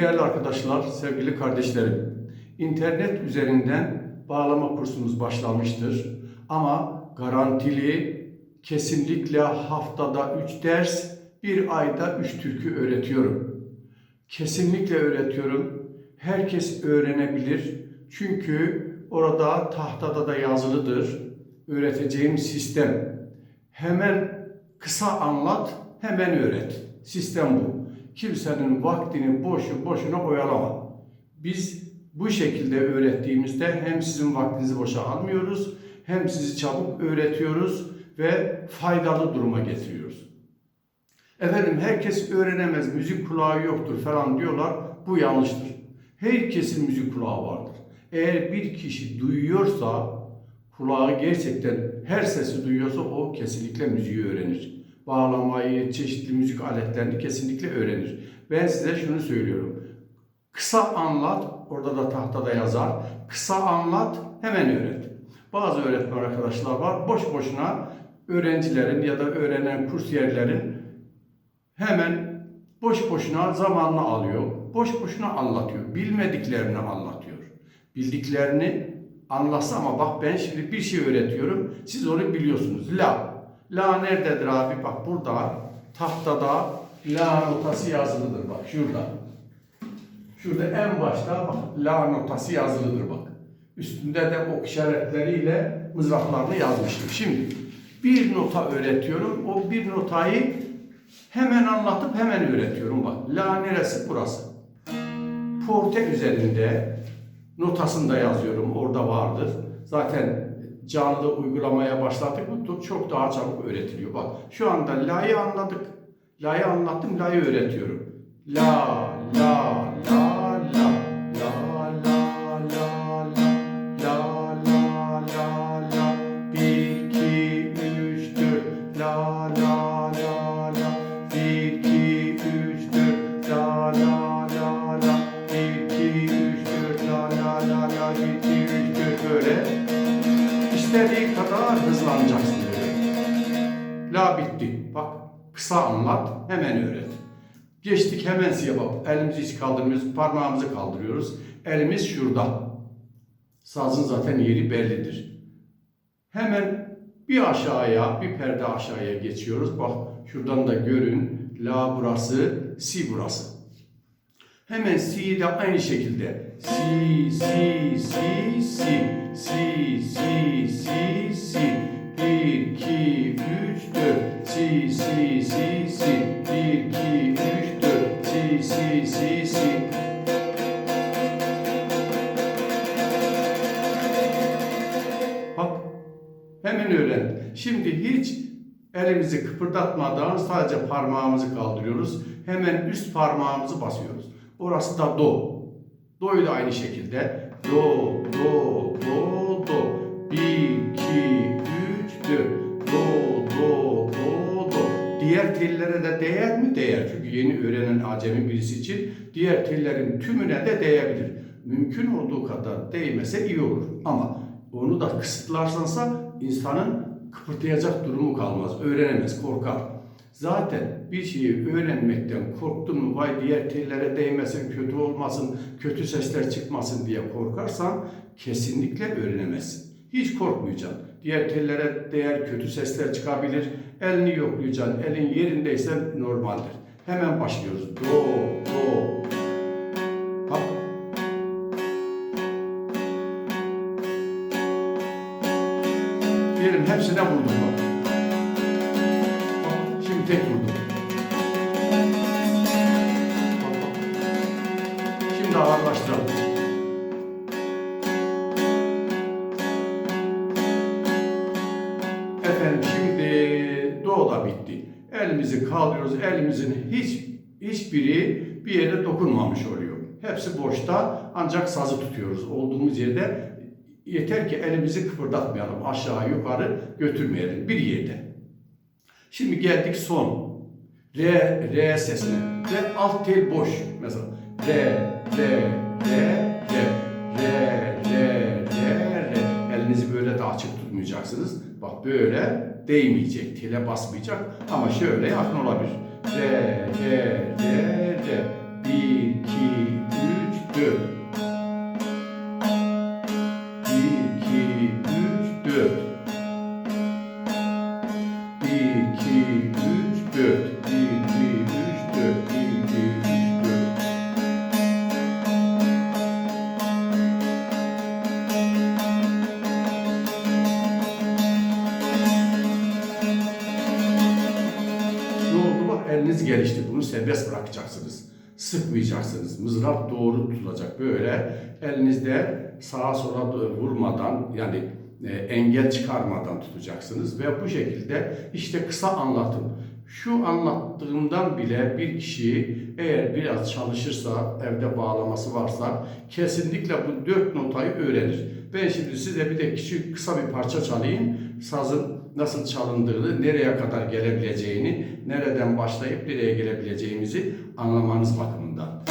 Değerli arkadaşlar, sevgili kardeşlerim, internet üzerinden bağlama kursumuz başlamıştır. Ama garantili, kesinlikle haftada 3 ders, bir ayda 3 türkü öğretiyorum. Kesinlikle öğretiyorum. Herkes öğrenebilir. Çünkü orada tahtada da yazılıdır. Öğreteceğim sistem. Hemen kısa anlat, hemen öğret. Sistem bu. Kimsenin vaktini boşu boşuna oyalama. Biz bu şekilde öğrettiğimizde hem sizin vaktinizi boşa almıyoruz, hem sizi çabuk öğretiyoruz ve faydalı duruma getiriyoruz. Efendim herkes öğrenemez, müzik kulağı yoktur falan diyorlar. Bu yanlıştır. Herkesin müzik kulağı vardır. Eğer bir kişi duyuyorsa, kulağı gerçekten her sesi duyuyorsa o kesinlikle müziği öğrenir. Bağlamayı, çeşitli müzik aletlerini kesinlikle öğrenir. Ben size şunu söylüyorum. Kısa anlat, orada da tahtada yazar. Kısa anlat, hemen öğret. Bazı öğretmen arkadaşlar var, boş boşuna öğrencilerin ya da öğrenen kursiyerlerin hemen boş boşuna zamanını alıyor. Boş boşuna anlatıyor. Bilmediklerini anlatıyor. Bildiklerini anlatsa ama bak ben şimdi bir şey öğretiyorum. Siz onu biliyorsunuz. La. La nerededir abi? Bak burada tahtada la notası yazılıdır bak şurada. Şurada en başta bak la notası yazılıdır bak. Üstünde de ok işaretleriyle mızraklarını yazmışım. Şimdi bir nota öğretiyorum. O bir notayı hemen anlatıp hemen öğretiyorum bak. La neresi? Burası. Porte üzerinde notasını da yazıyorum. Orada vardır. Zaten canlı uygulamaya başladık mı çok daha çabuk öğretiliyor. Bak şu anda la'yı anladık. La'yı anlattım, la'yı öğretiyorum. La, la, la, la. La, la, la, la. La. Bir, iki, üç. La, la, la, la. Bir, iki, üç, la, hızlanacaksın böyle. La bitti. Bak kısa anlat, hemen öğret. Geçtik hemen size bak. Elimizi hiç kaldırmıyoruz, parmağımızı kaldırıyoruz. Elimiz şurada. Sazın zaten yeri bellidir. Hemen bir aşağıya, bir perde aşağıya geçiyoruz. Bak şuradan da görün. La burası, si burası. Hemen si'yi de aynı şekilde. Si, si, si, si, si, si, si, si. Bir, iki, üç, dört. Si, si, si, si. Bir, iki, üç, dört. Si, si, si, si. Bak, hemen öğren. Şimdi hiç elimizi kıpırdatmadan sadece parmağımızı kaldırıyoruz. Hemen üst parmağımızı basıyoruz. Orası da do. Do'yu da aynı şekilde. Do, do, do, do. Bir, Diğer tellere de değer mi? Değer. Çünkü yeni öğrenen acemi birisi için diğer tellerin tümüne de değebilir. Mümkün olduğu kadar değmese iyi olur. Ama onu da kısıtlarsansa insanın kıpırdayacak durumu kalmaz. Öğrenemez, korkar. Zaten bir şeyi öğrenmekten korktun mu vay diğer tellere değmesin, kötü olmasın, kötü sesler çıkmasın diye korkarsan kesinlikle öğrenemezsin. Hiç korkmayacaksın. Diğer tellere değer kötü sesler çıkabilir. Elini yoklayacaksın. Elin yerindeyse normaldir. Hemen başlıyoruz. Do, do. Bak. Diyelim hepsine vurdum bak. Şimdi tek vurdum. Şimdi ağırlaştıralım. Elimizi kaldırıyoruz. Elimizin hiç hiçbiri bir yere dokunmamış oluyor. Hepsi boşta ancak sazı tutuyoruz. Olduğumuz yerde yeter ki elimizi kıpırdatmayalım. Aşağı yukarı götürmeyelim bir yerde. Şimdi geldik son. Re, re sesine. Ve alt tel boş. Mesela re, re, re, açık tutmayacaksınız. Bak böyle değmeyecek, tele basmayacak ama şöyle yakın olabilir. D, D, D, D. 1, 2, bak eliniz gelişti. Bunu serbest bırakacaksınız. Sıkmayacaksınız. Mızrap doğru tutulacak. Böyle elinizde sağa sola vurmadan yani e, engel çıkarmadan tutacaksınız ve bu şekilde işte kısa anlatım. Şu anlattığımdan bile bir kişi eğer biraz çalışırsa, evde bağlaması varsa kesinlikle bu dört notayı öğrenir. Ben şimdi size bir de küçük kısa bir parça çalayım. Sazın nasıl çalındığını, nereye kadar gelebileceğini, nereden başlayıp nereye gelebileceğimizi anlamanız bakımından.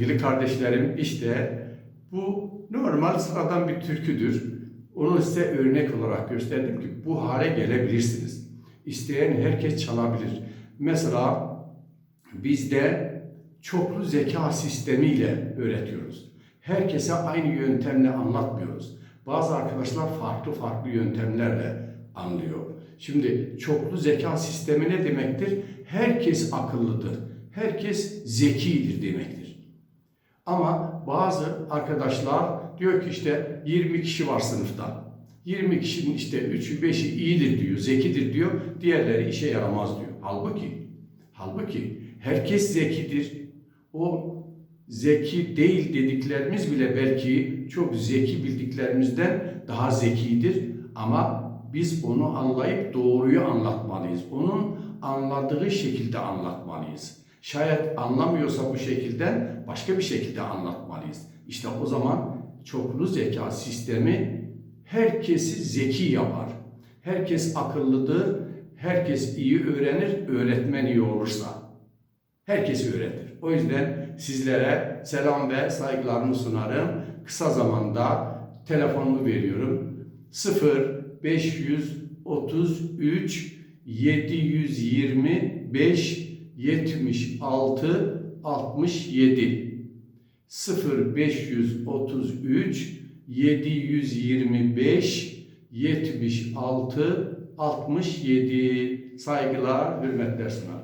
Sevgili kardeşlerim işte bu normal sıradan bir türküdür. Onu size örnek olarak gösterdim ki bu hale gelebilirsiniz. İsteyen herkes çalabilir. Mesela bizde çoklu zeka sistemiyle öğretiyoruz. Herkese aynı yöntemle anlatmıyoruz. Bazı arkadaşlar farklı farklı yöntemlerle anlıyor. Şimdi çoklu zeka sistemi ne demektir? Herkes akıllıdır. Herkes zekidir demektir. Ama bazı arkadaşlar diyor ki işte 20 kişi var sınıfta. 20 kişinin işte 3'ü 5'i iyidir diyor, zekidir diyor. Diğerleri işe yaramaz diyor. Halbuki, halbuki herkes zekidir. O zeki değil dediklerimiz bile belki çok zeki bildiklerimizden daha zekidir. Ama biz onu anlayıp doğruyu anlatmalıyız. Onun anladığı şekilde anlatmalıyız. Şayet anlamıyorsa bu şekilde başka bir şekilde anlatmalıyız. İşte o zaman çoklu zeka sistemi herkesi zeki yapar. Herkes akıllıdır, herkes iyi öğrenir, öğretmen iyi olursa. Herkesi öğretir. O yüzden sizlere selam ve saygılarımı sunarım. Kısa zamanda telefonumu veriyorum. 0 533 725 76 67 0 533 725 76 67 saygılar, hürmetler sunarım.